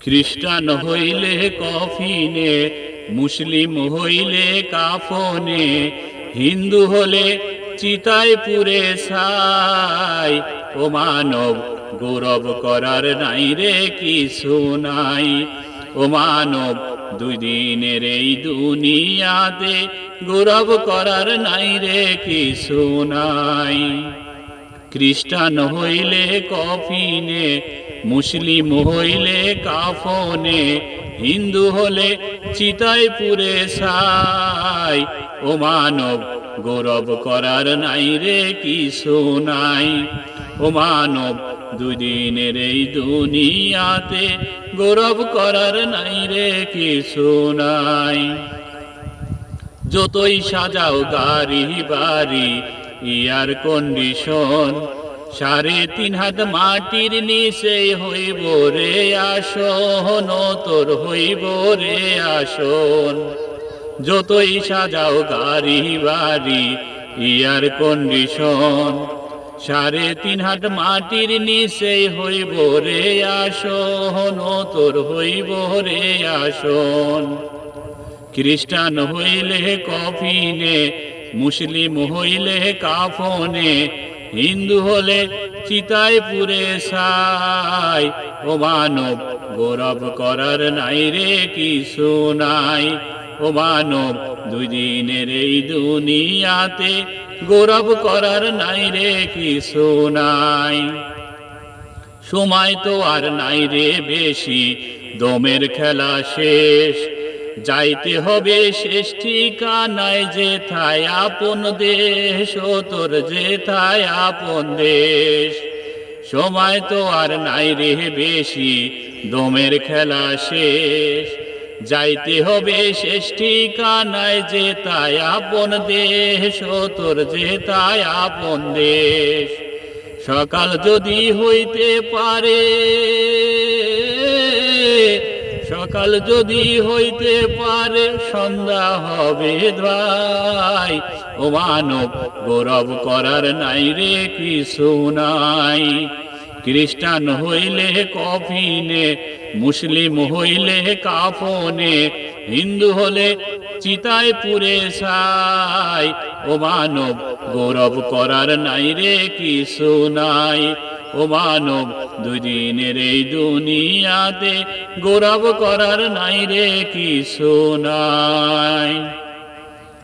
খ্রিস্টান হইলে কফিনে, মুসলিম হইলে কাফনে, হিন্দু হলে চিতায় পুরে সাই ও মানব, গৌরব করার নাই রে কিছু নাই। ও মানব, দুই দিনের এই দুনিয়াতে গৌরব করার নাই রে কিছু নাই। খ্রিস্টান হইলে কফিনে, মুসলিম হইলে কাফনে, হিন্দু হলে চিতায় পুরে সাই। ও মানব, গৌরব করার নাই রে কিছু নাই। ও মানব, দুদিনের এই দুনিয়াতে গৌরব করার নাই রে কিছু নাই। যতই সাজাও গাড়ি বাড়ি ইয়ার কন্ডিশন সাড়ে তিন হাত মাটির নিচে হইব রে আসন তোর হইব রে আসন। যতই সাজাও গাড়ি বাড়ি, ইয়ার কন্ডিশন সাড়ে তিন হাত মাটির নিচে হইব রে আসন তোর হইব রে আসন। খ্রিস্টান হইলে কফিনে মুসলিম হইলে কাফনে, হিন্দু হলে চিতায় পুরে সাই ও মানব, গৌরব করার নাই রে কিছু নাই। ও মানব, দুই দিনের এই দুনিয়াতে গৌরব করার নাই রে কিছু নাই। সময় তো আর নাই রে বেশি, দমের খেলা শেষ। যাইতে হবে শেষ ঠিকানায়, যে থায় আপন দেশ, ও তোর যে থায় আপন দেশ। সময় তো আর নাই রে বেশি, দমের খেলা শেষ। যাইতে হবে শেষ ঠিকানায়, যে তাই আপন দেশ, ও তোর যে তাই আপন দেশ। সকাল যদি হইতে পারে সকাল যদি হইতে পারে, সন্ধ্যা হবে ভাই ও মানব, গৌরব করার নাই রে কিছু নাই। খ্রিস্টান হইলে কফিনে, মুসলিম হইলে কাফনে, হিন্দু হলে চিতায় পুরে সাই ও মানব, গৌরব করার নাই রে কিছু নাই। ও মানব দুদিনের এই দুনিয়াতে গৌরব করার নাই রে কি নাই।